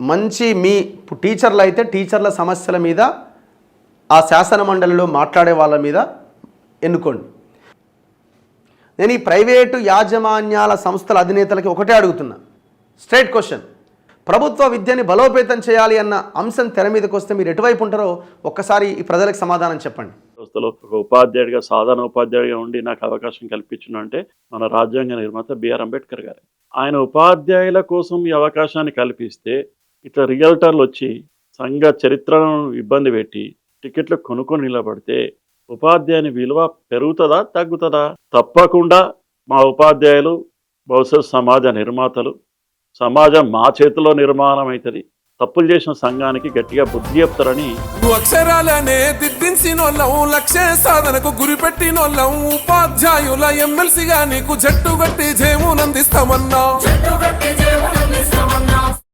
మంచి మీ టీచర్లు అయితే టీచర్ల సమస్యల మీద ఆ శాసన మండలిలో మాట్లాడే వాళ్ళ మీద ఎన్నుకోండి. నేను ఈ ప్రైవేటు యాజమాన్యాల సంస్థల అధినేతలకి ఒకటే అడుగుతున్నా. Straight question. ప్రభుత్వ విద్యని బలోపేతం చేయాలి అన్న అంశం తెర మీదకి వస్తే మీరు ఎటువైపు ఉంటారో ఒక్కసారి ఈ ప్రజలకు సమాధానం చెప్పండి. సంస్థలో ఒక ఉపాధ్యాయుడిగా సాధారణ ఉపాధ్యాయుడిగా ఉండి నాకు అవకాశం కల్పించిన అంటే మన రాజ్యాంగ నిర్మాత బిఆర్ అంబేద్కర్ గారు. ఆయన ఉపాధ్యాయుల కోసం ఈ అవకాశాన్ని కల్పిస్తే ఇట్లా రియల్టర్లు వచ్చి సంఘ చరిత్రను ఇబ్బంది పెట్టి టికెట్లు కొనుక్కొని నిలబడితే ఉపాధ్యాయుని విలువ పెరుగుతుందా తగ్గుతుందా? తప్పకుండా మా ఉపాధ్యాయులు భవిష్యత్ సమాజ నిర్మాతలు సమాజం మా చేతిలో నిర్మాణం అవుతుంది తప్పులు చేసిన సంఘానికి గట్టిగా బుద్ధి చెప్తారని అక్షరాలనే దిద్దించినోళ్ళం లక్ష్య సాధనకు గురిపెట్టినోళ్ళం ఉపాధ్యాయుల ఎమ్మెల్సీగా నీకు జట్టు గట్టి జయమునందిస్తామన్నా.